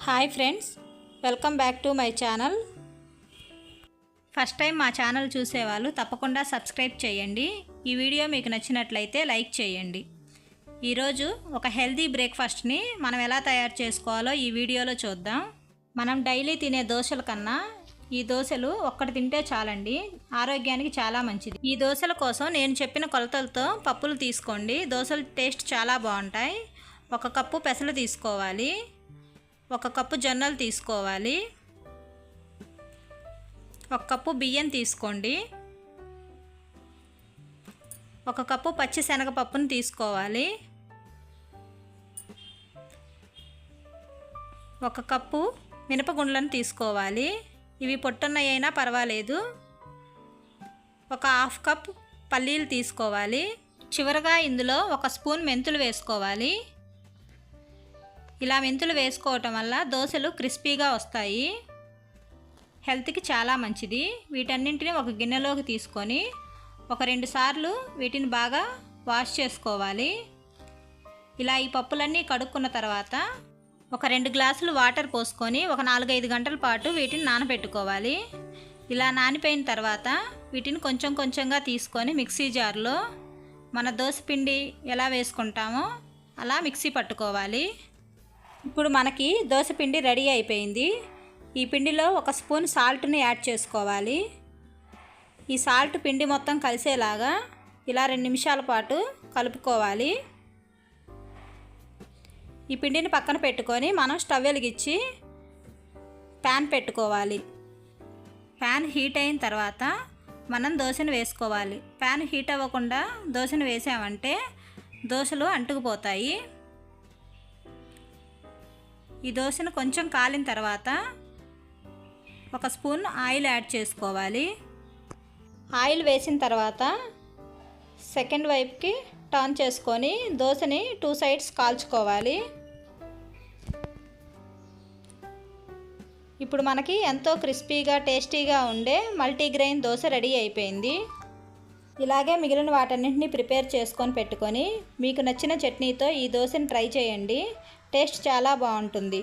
Hi friends welcome back to my channel. First time మా channel చూసేవాళ్ళు తప్పకుండా subscribe చేయండి. ఈ వీడియో మీకు నచ్చినట్లయితే లైక్ చేయండి. ఈరోజు ఒక హెల్తీ బ్రేక్ఫాస్ట్ని మనం ఎలా తయారు చేసుకోవాలో ఈ వీడియోలో చూద్దాం. మనం డైలీ తినే దోశల కన్నా ఈ దోశలు ఒక్కటి తింటే చాలండి. ఆరోగ్యానికి చాలా మంచిది. ఈ దోశల కోసం నేను చెప్పిన కొలతలతో పప్పులు తీసుకోండి. దోశలు టేస్ట్ చాలా బాగుంటాయి. ఒక కప్పు పెసలు తీసుకోవాలి. ఒక కప్పు జొన్నలు తీసుకోవాలి. ఒక కప్పు బియ్యం తీసుకోండి. ఒక కప్పు పచ్చి శనగపప్పును తీసుకోవాలి. ఒక కప్పు మినపగుండ్లను తీసుకోవాలి. ఇవి పొట్టున్నయైనా పర్వాలేదు. ఒక హాఫ్ కప్ పల్లీలు తీసుకోవాలి. చివరగా ఇందులో ఒక స్పూన్ మెంతులు వేసుకోవాలి. ఇలా మెంతులు వేసుకోవటం వల్ల దోశలు క్రిస్పీగా వస్తాయి. హెల్త్కి చాలా మంచిది. వీటన్నింటిని ఒక గిన్నెలోకి తీసుకొని ఒక రెండు సార్లు వీటిని బాగా వాష్ చేసుకోవాలి. ఇలా ఈ పప్పులన్నీ కడుక్కున్న తర్వాత ఒక రెండు గ్లాసులు వాటర్ పోసుకొని ఒక నాలుగైదు గంటల పాటు వీటిని నానబెట్టుకోవాలి. ఇలా నానిపోయిన తర్వాత వీటిని కొంచెం కొంచెంగా తీసుకొని మిక్సీ జార్లో మన దోశ పిండి ఎలా వేసుకుంటామో అలా మిక్సీ పట్టుకోవాలి. ఇప్పుడు మనకి దోశ పిండి రెడీ అయిపోయింది. ఈ పిండిలో ఒక స్పూన్ సాల్ట్ని యాడ్ చేసుకోవాలి. ఈ సాల్ట్ పిండి మొత్తం కలిసేలాగా ఇలా రెండు నిమిషాల పాటు కలుపుకోవాలి. ఈ పిండిని పక్కన పెట్టుకొని మనం స్టవ్ వెలిగించి ప్యాన్ పెట్టుకోవాలి. ప్యాన్ హీట్ అయిన తర్వాత మనం దోశను వేసుకోవాలి. ప్యాన్ హీట్ అవ్వకుండా దోశను వేసామంటే దోశలు అంటుకుపోతాయి. ఈ దోశను కొంచెం కాలిన తర్వాత ఒక స్పూన్ ఆయిల్ యాడ్ చేసుకోవాలి. ఆయిల్ వేసిన తర్వాత సెకండ్ వైపుకి టర్న్ చేసుకొని దోశని టూ సైడ్స్ కాల్చుకోవాలి. ఇప్పుడు మనకి ఎంతో క్రిస్పీగా టేస్టీగా ఉండే మల్టీగ్రెయిన్ దోశ రెడీ అయిపోయింది. ఇలాగే మిగిలిన వాటన్నింటినీ ప్రిపేర్ చేసుకొని పెట్టుకొని మీకు నచ్చిన చట్నీతో ఈ దోశని ట్రై చేయండి. టేస్ట్ చాలా బాగుంటుంది.